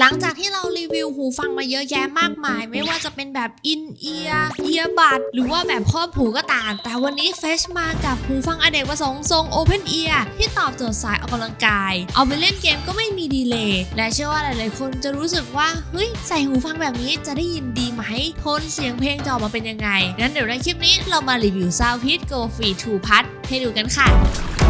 หลังจากที่เรารีวิวหูฟังมาเยอะแยะมากมาย ไม่ว่าจะเป็นแบบอินเอียร์เอียบัดหรือว่าแบบครอบหูก็ตาม แต่วันนี้เฟชมากับหูฟังอเนกประสงค์ทรง Open Ear ที่ตอบโจทย์สายออกกำลังกาย เอาไปเล่นเกมก็ไม่มีดีเลย์และเชื่อว่าหลายๆ คนจะรู้สึกว่า เฮ้ย ใส่หูฟังแบบนี้จะได้ยินดีไหมโทนเสียงเพลงจะออกมาเป็นยังไงงั้นเดี๋ยวในคลิปนี้เรามารีวิว Soundpit Go Free 2 Part ให้ดูกันค่ะ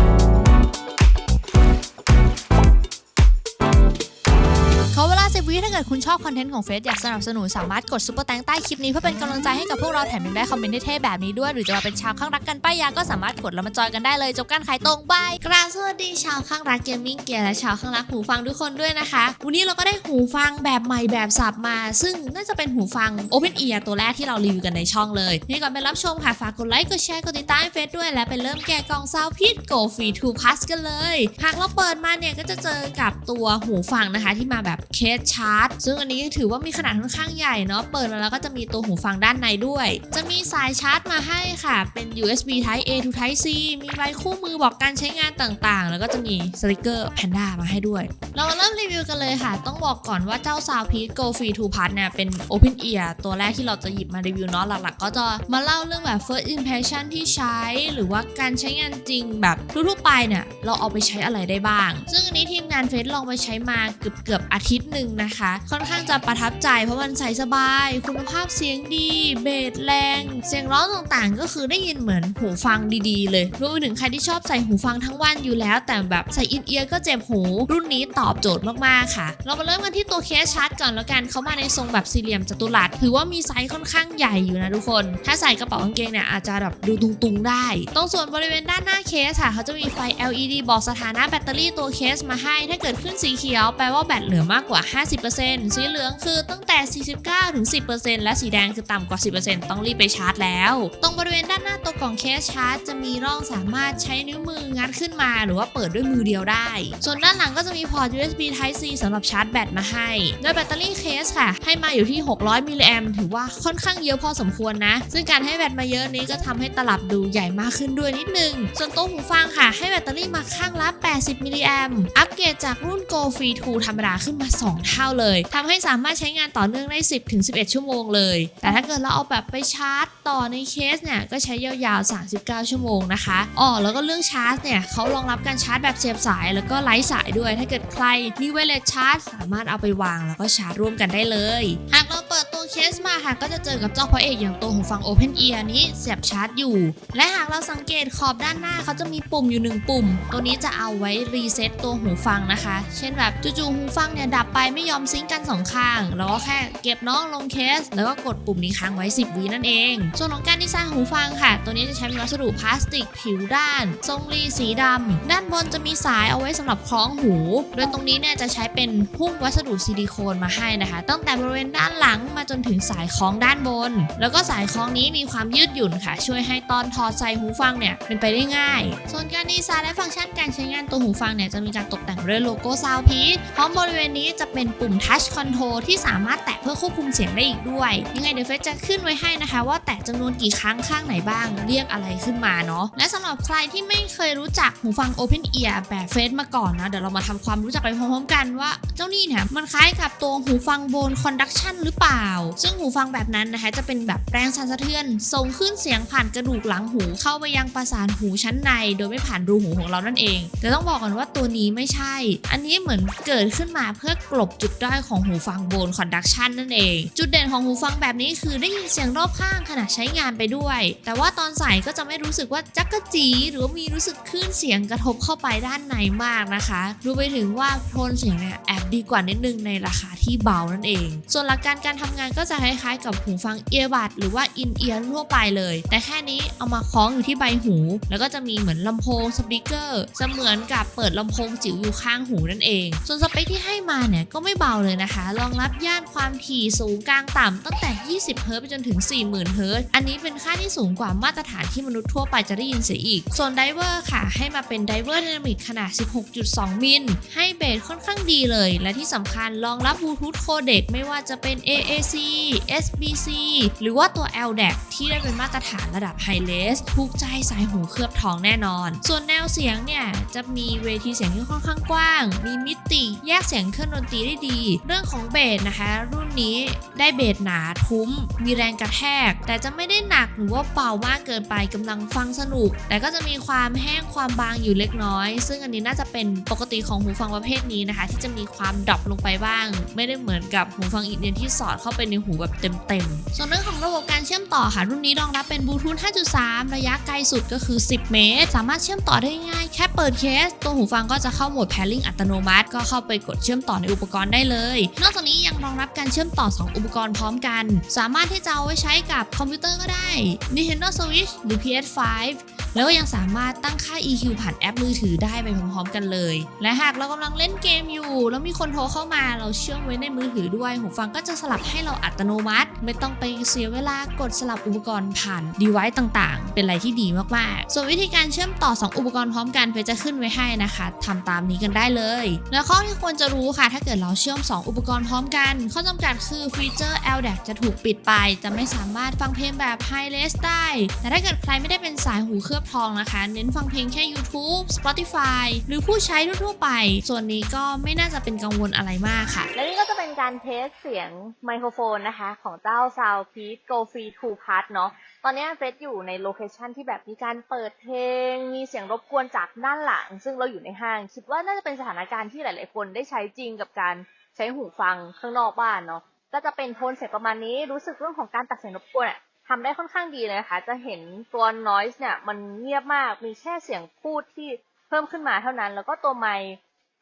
อเวลา10วิถ้าเกิดคุณชอบคอนเทนต์ของเฟซอยากสนับสนุนสามารถกดซุปเปอร์แตงใต้คลิปนี้เพื่อเป็นกำลังใจให้กับพวกเราแถมยังได้คอมเมนต์เท่ๆแบบนี้ด้วย หรือจะมาเป็นชาวข้างรักกันป้ายยาก็สามารถกดแล้วมาจอยกันได้เลยจบการขายตรงบายกราบสวัสดีชาวข้างรักเกมมิ่งเกียร์และชาวข้างรักหูฟังทุกคนด้วยนะคะ วันนี้เราก็ได้หูฟังแบบใหม่แบบสับมา ซึ่งน่าจะเป็นหูฟัง Open Ear ตัวแรกที่เรารีวิวกันในช่องเลยนี่ก่อนไปรับชมค่ะฝากกดไลค์กดแชร์กดติดตามเฟซด้วยและไปเริ่มแกะกล่องซาวพิษ Go Free 2 Plus กันเลยหากเราเปิดมาเนี่ยก็จะเจอกับตัวหูฟังนะคะที่มาแบบเคสชาร์จซึ่งอันนี้ถือว่ามีขนาดค่อนข้างใหญ่เนาะเปิดมาแล้วก็จะมีตัวหูฟังด้านในด้วย จะมีสายชาร์จมาให้ค่ะ เป็น USB Type A to Type C มีใบคู่มือบอกการใช้งานต่างๆ แล้วก็จะมีสติกเกอร์แพนด้ามาให้ด้วย เรามาเริ่มรีวิวกันเลยค่ะ ต้องบอกก่อนว่าเจ้า Soundpeak Go Free 2 Part เนี่ยเป็น Open Ear ตัวแรกที่เราจะหยิบมารีวิวเนาะหลักๆ ก็จะมาเล่าเรื่องแบบ first impression ที่ใช้ หรือว่าการใช้งานจริงแบบทั่วๆไปเนี่ยเราเอาไปใช้อะไรได้บ้าง ซึ่งอันนี้ทีมงานเฟซลองไปใช้มาเกือบเกือบอาทิตย์หนึ่งนะคะค่อนข้างจะประทับใจเพราะมันใส่สบาย คุณภาพเสียงดี เบสแรง เสียงร้องต่างๆ ก็คือได้ยินเหมือนหูฟังดีๆ เลยรวมไปถึงใครที่ชอบใส่หูฟังทั้งวันอยู่แล้ว แต่แบบใส่อินเอียร์ก็เจ็บหู รุ่นนี้ตอบโจทย์มากๆค่ะ เรามาเริ่มกันที่ตัวเคสชาร์จก่อนแล้วกันเขามาในทรงแบบสี่เหลี่ยมจัตุรัสถือว่ามีไซส์ค่อนข้างใหญ่อยู่นะทุกคน ถ้าใส่กระเป๋ากางเกงเนี่ยอาจจะแบบดูตุงๆ ได้ ตรงส่วนบริเวณด้านหน้าเคสค่ะเขาจะมีไฟ LED บอกสถานะแบตเตอรี่ตัวเคสมาให้ ถ้าเกิดขึ้นสีเขียวแปลว่าแบตเหลือมากกว่า 50สีเหลืองคือตั้งแต่ 49ถึง10%และสีแดงคือต่ำกว่า 10%ต้องรีบไปชาร์จแล้ว ตรงบริเวณด้านหน้าตัวกล่องเคสชาร์จจะมีร่องสามารถใช้นิ้วมืองัดขึ้นมา หรือว่าเปิดด้วยมือเดียวได้ ส่วนด้านหลังก็จะมีพอร์ต USB Type C สำหรับชาร์จแบตมาให้ โดยแบตเตอรี่เคสค่ะ ให้มาอยู่ที่ 600 มิลลิแอมถือว่าค่อนข้างเยอะพอสมควรนะ ซึ่งการให้แบตมาเยอะนี้ก็ทำให้ตลับดูใหญ่มากขึ้นด้วยนิดนึง ส่วนตัวหูฟังค่ะ ให้แบตเตอรี่มาข้างละ 80 มิลลิแอมอัปเกรดจากรุ่น Go Free 2ธรรมดาขึ้นมา 2 เท่าเลยทำให้สามารถใช้งานต่อเนื่องได้ 10ถึง11 ชั่วโมงเลย แต่ถ้าเกิดเราเอาแบบไปชาร์จต่อในเคสเนี่ยก็ใช้ยาวๆ 39 ชั่วโมงนะคะอ๋อแล้วก็เรื่องชาร์จเนี่ยเขารองรับการชาร์จแบบเสียบสายแล้วก็ไร้สายด้วย ถ้าเกิดใครมีไวเลชาร์จ สามารถเอาไปวางแล้วก็ชาร์จร่วมกันได้เลย หากเราเปิดตัวเคสมาค่ะก็จะเจอกับเจ้าพระเอกอย่างตัวหูฟัง Open Ear นี้เสียบชาร์จอยู่ และหากเราสังเกตขอบด้านหน้าเขาจะมีปุ่มอยู่หนึ่งปุ่ม ตัวนี้จะเอาไว้รีเซ็ตตัวหูฟังนะคะ เช่นแบบจู่ๆหูฟังเนี่ยดับไปไม่ยอมซิงกันสองข้างแล้วก็แค่เก็บน้องลงเคส แล้วก็กดปุ่มนี้ค้างไว้ 10 วินั่นเอง ส่วนของการดีไซน์หูฟังค่ะ ตัวนี้จะใช้เป็นวัสดุพลาสติกผิวด้าน ทรงรีสีดำด้านบนจะมีสายเอาไว้สำหรับคล้องหู โดยตรงนี้เนี่ยจะใช้เป็นหุ้มวัสดุซิลิโคนมาให้นะคะ ตั้งแต่บริเวณด้านหลังมาจนถึงสายคล้องด้านบน แล้วก็สายคล้องนี้มีความยืดหยุ่นค่ะ ช่วยให้ตอนถอดใส่หูฟังเนี่ยเป็นไปได้ง่าย ส่วนการดีไซน์และฟังก์ชันการใช้งานตัวหูฟังเนี่ยจะมีการตกแต่งด้วยโลโก้ Soundpeak พร้อมบริเวณนี้จะเป็นปุ่ม Touch Control ที่สามารถแตะเพื่อควบคุมเสียงได้อีกด้วย ยังไงเดี๋ยวเฟซจะขึ้นไว้ให้นะคะ ว่าแตะจำนวนกี่ครั้งข้างไหนบ้าง เรียกอะไรขึ้นมาเนาะและสำหรับใครที่ไม่เคยรู้จักหูฟัง Open Ear แบบเฟซมาก่อนนะเดี๋ยวเรามาทำความรู้จักไปพร้อมๆกันว่าเจ้านี่เนี่ยมันคล้ายกับตัวหูฟังโบนคอนดักชันหรือเปล่า ซึ่งหูฟังแบบนั้นนะคะจะเป็นแบบแรงสั่นสะเทือนส่งขึ้นเสียงผ่านกระดูกหลังหูเข้าไปยังประสานหูชั้นใน โดยไม่ผ่านรูหูของเรานั่นเองแต่ต้องบอกก่อนว่าตัวนี้ไม่ใช่ อันนี้เหมือนเกิดขึ้นมาเพื่อกลบจุดด้อยของหูฟังโบนคอนดักชันนั่นเอง จุดเด่นของหูฟังแบบนี้คือได้ยินเสียงรอบข้างขณะใช้งานไปด้วย แต่ว่าตอนใส่ก็จะไม่รู้สึกว่าจักกะจี หรือมีรู้สึกคลื่นเสียงกระทบเข้าไปด้านในมากนะคะรวมไปถึงว่าโทนเสียงเนี่ยแอบดีกว่านิดนึงในราคาที่เบานั่นเอง ส่วนหลักการการทำงานก็จะคล้ายๆ กับหูฟังเอียบัดหรือว่าอินเอียร์ทั่วไปเลย แต่แค่นี้เอามาคล้องอยู่ที่ใบหู แล้วก็จะมีเหมือนลำโพงสปีกเกอร์เสมือนกับเปิดลำโพงจิ๋วอยู่ข้างหูนั่นเอง ส่วนสเปคที่ให้มาเนี่ยก็ไม่เบาเลยนะคะ รองรับย่านความถี่สูงกลางต่ำตั้งแต่ 20 เฮิร์ตไปจนถึง 40,000 เฮิร์ตอันนี้เป็นค่าที่สูงกว่ามาตรฐานที่มนุษย์ทั่วไปจะได้ยินเสียอีก ส่วนไดเวอร์ค่ะ ให้มาเป็นไดเวอร์ไดนามิกขนาด 16.2 มิล ให้เบสค่อนข้างดีเลยและที่สำคัญรองรับบลูทูธโคเด็กไม่ว่าจะเป็น AAC SBC หรือว่าตัว LDAC ที่ได้เป็นมาตรฐานระดับไฮเลสถูกใจสายหูเคลือบทองแน่นอน ส่วนแนวเสียงเนี่ย จะมีเวทีเสียงที่ค่อนข้างกว้าง มีมิติแยกเสียงเครื่องดนตรีได้ดี เรื่องของเบสนะคะ รุ่นนี้ได้เบสหนาทุ้ม มีแรงกระแทก แต่จะไม่ได้หนักหรือว่าเบามากเกินไปกำลังฟังสนุก แต่ก็จะมีความแห้งความบางอยู่เล็กน้อย ซึ่งอันนี้น่าจะเป็นปกติของหูฟังประเภทนี้นะคะ ที่จะมีความดรอปลงไปบ้าง ไม่ได้เหมือนกับหูฟังอีกเนียนที่สอดเข้าไปในหูแบบเต็มๆ ส่วนเรื่องของระบบการเชื่อมต่อค่ะ รุ่นนี้รองรับเป็นบลูทูธ 5.3 ระยะไกลสุดก็คือ 10 เมตร สามารถเชื่อมต่อได้ง่าย แค่เปิดเคส ตัวหูฟังก็จะเข้าโหมด pairing อัตโนมัติ ก็เข้าไปกดเชื่อมต่อในอุปกรณ์ได้เลย นอกจากนี้ยังรองรับการเชื่อมต่อ 2 อุปกรณ์พร้อมกัน สามารถที่จะเอาไว้ใช้กับคอมพิวเตอร์ก็ได้ Nintendo Switch หรือ PS5 แล้วก็ยังสามารถตั้งค่า EQ ผ่านแอปมือถือได้ไปพร้อมๆกันเลย และหากเรากำลังเล่นเกมอยู่ แล้วมีคนโทรเข้ามาเราเชื่อมไว้ในมือถือด้วยหูฟังก็จะสลับให้เราอัตโนมัติ ไม่ต้องไปเสียเวลากดสลับอุปกรณ์ผ่าน device ต่างๆ เป็นอะไรที่ดีมากๆ ส่วนวิธีการเชื่อมต่อ 2 อุปกรณ์พร้อมกันเฟจะขึ้นไว้ให้นะคะทำตามนี้กันได้เลยแล้วข้อที่ควรจะรู้ค่ะ ถ้าเกิดเราเชื่อม 2 อุปกรณ์พร้อมกัน ข้อจำกัดคือฟีเจอร์ LDAC จะถูกปิดไป จะไม่สามารถฟังเพลงแบบ High Res ได้ แต่ถ้าเกิดใครไม่ได้เป็นสายหูเคลือบทองนะคะ เน้นฟังเพลงแค่ YouTube Spotify หรือผู้ใช้ทั่วๆไป ส่วนนี้ก็ไม่น่าจะเป็นกังวลอะไรมากค่ะ และนี่ก็จะเป็นการเทสเสียงไมโครโฟนนะคะ ของเจ้า Soundpeak Go Free 2 Part เนาะตอนนี้เฟสอยู่ในโลเคชันที่แบบมีการเปิดเพลง มีเสียงรบกวนจากด้านหลัง ซึ่งเราอยู่ในห้าง คิดว่าน่าจะเป็นสถานการณ์ที่หลาย ๆ คนได้ใช้จริงกับการใช้หูฟังข้างนอกบ้านเนาะก็จะเป็นโทนเสียงประมาณนี้รู้สึกเรื่องของการตัดเสียงรบกวนอะ ทำได้ค่อนข้างดีเลยนะคะ จะเห็นตัว noise เนี่ยมันเงียบมาก มีแค่เสียงพูดที่เพิ่มขึ้นมาเท่านั้น แล้วก็ตัวไมค์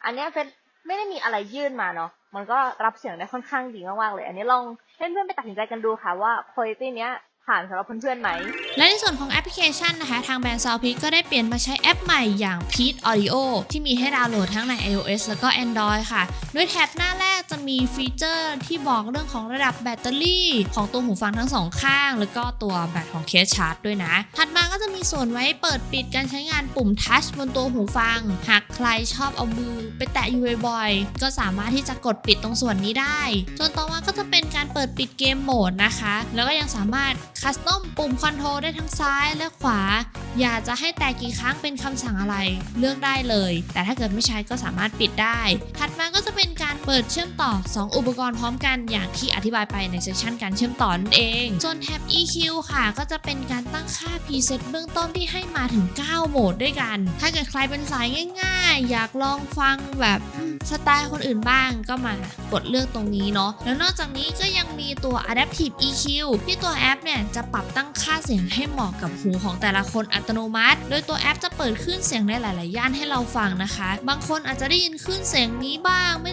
อันนี้เฟซไม่ได้มีอะไรยื่นมาเนาะ มันก็รับเสียงได้ค่อนข้างดีมากๆเลย อันนี้ลองเพื่อนๆไปตัดสินใจกันดูค่ะว่าคุณภาพเนี้ย ผ่านสำหรับเพื่อนๆไหม และในส่วนของแอปพลิเคชันนะคะ ทางแบรนด์ Soundpeak ก็ได้เปลี่ยนมาใช้แอปใหม่อย่าง Peak Audio ที่มีให้ดาวน์โหลดทั้งใน iOS แล้วก็ Android ค่ะ โดยแท็บหน้าแรกจะมีฟีเจอร์ที่บอกเรื่องของระดับแบตเตอรี่ ของตัวหูฟังทั้งสองข้าง แล้วก็ตัวแบตของเคสชาร์จด้วยนะ ถัดมาก็จะมีส่วนไว้เปิดปิดการใช้งานปุ่มทัชบนตัวหูฟัง หากใครชอบเอามือไปแตะอยู่บ่อยๆก็สามารถที่จะกดปิดตรงส่วนนี้ได้ ส่วนต่อมาก็จะเป็นการเปิดปิดเกมโหมดนะคะ แล้วก็ยังสามารถคัสตอมปุ่มคอนโทรลได้ทั้งซ้ายและขวา อยากจะให้แตะกี่ครั้งเป็นคำสั่งอะไรเลือกได้เลย แต่ถ้าเกิดไม่ใช้ก็สามารถปิดได้ ถัดมาก็จะเป็นการเปิดเชื่อมต่อ 2 อุปกรณ์พร้อมกันอย่างที่อธิบายไปในเซสชันการเชื่อมต่อนั่นเอง ส่วนแท็บ EQ ค่ะก็จะเป็นการตั้งค่า preset เบื้องต้นที่ให้มาถึง 9 โหมดด้วยกัน ถ้าเกิดใครเป็นสายง่าย ๆ อยากลองฟังแบบสไตล์คนอื่นบ้างก็มากดเลือกตรงนี้เนาะแล้วนอกจากนี้ก็ยังมีตัว adaptive EQ ที่ตัวแอปเนี่ยจะปรับตั้งค่าเสียงให้เหมาะกับหูของแต่ละคนอัตโนมัติ โดยตัวแอปจะเปิดขึ้นเสียงในหลาย ๆ ย่านให้เราฟังนะคะ บางคนอาจจะได้ยินขึ้นเสียงนี้บ้างไม่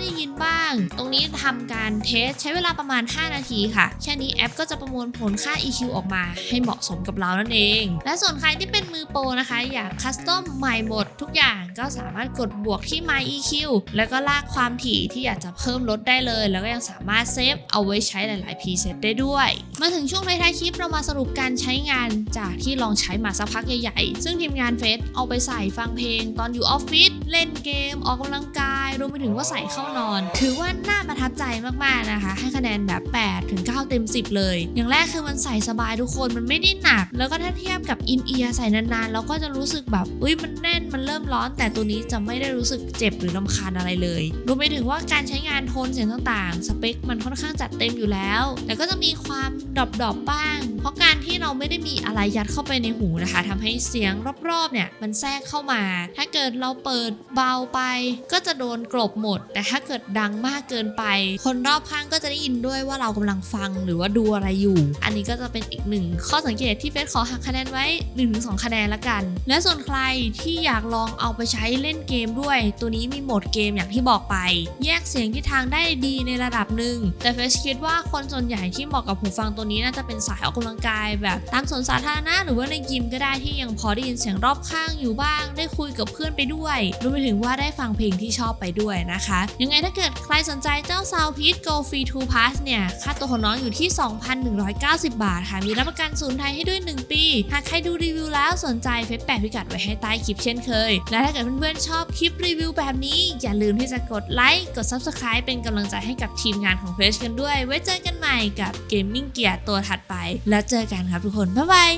างตรงนี้ทำการเทสใช้เวลาประมาณ 5 นาทีค่ะ แค่นี้แอปก็จะประมวลผลค่า EQ ออกมาให้เหมาะสมกับเรานั่นเอง และส่วนใครที่เป็นมือโปรนะคะ อยากคัสตอมใหม่หมดทุกอย่างก็สามารถกดบวกที่ My EQ แล้วก็ลากความถี่ที่อยากจะเพิ่มลดได้เลย แล้วก็ยังสามารถเซฟเอาไว้ใช้หลาย ๆ preset ได้ด้วย มาถึงช่วงท้ายๆคลิปเรามาสรุปการใช้งานจากที่ลองใช้มาสักพักใหญ่ ๆ ซึ่งทีมงานเฟสเอาไปใส่ฟังเพลงตอนอยู่ออฟฟิศ เล่นเกมออกกำลังกายรวมไปถึงว่าใส่เข้านอน ถือว่าน่าประทับใจมากๆนะคะ ให้คะแนนแบบ8ถึง9เต็ม 10 เลย อย่างแรกคือมันใส่สบายทุกคนมันไม่ได้หนัก แล้วก็ถ้าเทียบกับอินเอียร์ใส่นานๆเราก็จะรู้สึกแบบอุ้ยมันแน่นมันเริ่มร้อน แต่ตัวนี้จะไม่ได้รู้สึกเจ็บหรือลำคาญอะไรเลยรวมไปถึงว่าการใช้งานโทนเสียงต่างๆ สเปค มันค่อนข้างจัดเต็มอยู่แล้ว แต่ก็จะมีความดรอปๆบ้างเพราะการที่เราไม่ได้มีอะไรยัดเข้าไปในหูนะคะทำให้เสียงรอบๆเนี่ยมันแทรกเข้ามา ถ้าเกิดเราเปิดเบาไป ก็จะโดนกลบหมด แต่ถ้าเกิดดังมากเกินไป คนรอบข้างก็จะได้ยินด้วยว่าเรากำลังฟังหรือว่าดูอะไรอยู่ อันนี้ก็จะเป็นอีกหนึ่งข้อสังเกตที่เฟสขอหักคะแนนไว้ 1-2 คะแนนละกัน และส่วนใครที่อยากลองเอาไปใช้เล่นเกมด้วย ตัวนี้มีโหมดเกมอย่างที่บอกไป แยกเสียงที่ทางได้ดีในระดับหนึ่งแต่เฟสคิดว่าคนส่วนใหญ่ที่เหมาะกับหูฟังตัวนี้น่าจะเป็นสายออกกำลังกายแบบตามสวนสาธารณะหรือว่าในยิมก็ได้ที่ยังพอได้ยินเสียงรอบข้างอยู่บ้าง ได้คุยกับเพื่อนไปด้วยรวมไปถึงว่าได้ฟังเพลงที่ชอบไปด้วยนะคะ ยังไงถ้าเกิดใครสนใจเจ้า Soundpeak Go Free 2 Pass เนี่ยค่าตัวของน้องอยู่ที่ 2,190 บาทค่ะมีรับประกันศูนย์ไทยให้ด้วย 1 ปี หากใครดูรีวิวแล้วสนใจเฟซแปะพิกัดไว้ให้ใต้คลิปเช่นเคย และถ้าเกิดเพื่อนๆชอบคลิปรีวิวแบบนี้ อย่าลืมที่จะกดไลค์กด Subscribe เป็นกำลังใจให้กับทีมงานของเฟซกันด้วย ไว้เจอกันใหม่กับ Gaming Gear ตัวถัดไปแล้วเจอกันครับทุกคน บ๊ายบาย